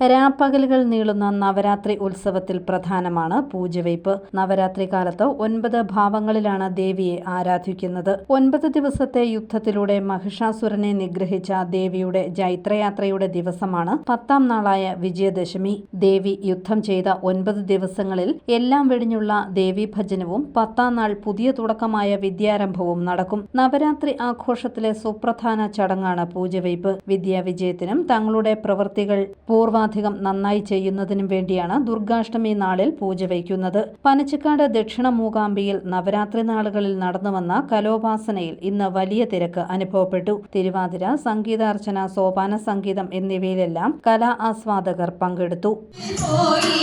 രാപ്പകലുകൾ നീളുന്ന നവരാത്രി ഉത്സവത്തിൽ പ്രധാനമാണ് പൂജവയ്പ്. നവരാത്രി കാലത്ത് ഒൻപത് ഭാവങ്ങളിലാണ് ദേവിയെ ആരാധിക്കുന്നത്. ഒൻപത് ദിവസത്തെ യുദ്ധത്തിലൂടെ മഹിഷാസുരനെ നിഗ്രഹിച്ച ദേവിയുടെ ജൈത്രയാത്രയുടെ ദിവസമാണ് പത്താം നാളായ വിജയദശമി. ദേവി യുദ്ധം ചെയ്ത ഒൻപത് ദിവസങ്ങളിൽ എല്ലാം വെടിഞ്ഞുള്ള ദേവി ഭജനവും പത്താം നാൾ പുതിയ തുടക്കമായ വിദ്യാരംഭവും നടക്കും. നവരാത്രി ആഘോഷത്തിലെ സുപ്രധാന ചടങ്ങാണ് പൂജവയ്പ്. വിദ്യാവിജയത്തിനും തങ്ങളുടെ പ്രവൃത്തികൾ പൂർവ അധികം നന്നായി ചെയ്യുന്നതിനും വേണ്ടിയാണ് ദുർഗാഷ്ടമി നാളിൽ പൂജ വയ്ക്കുന്നത്. പനച്ചിക്കാട് ദക്ഷിണ മൂകാംബിയിൽ നവരാത്രി നാളുകളിൽ നടന്നുവന്ന കലോപാസനയിൽ ഇന്ന് വലിയ തിരക്ക് അനുഭവപ്പെട്ടു. തിരുവാതിര സംഗീതാർച്ചന സോപാന സംഗീതം എന്നിവയിലെല്ലാം കലാ ആസ്വാദകർ പങ്കെടുത്തു. പോയി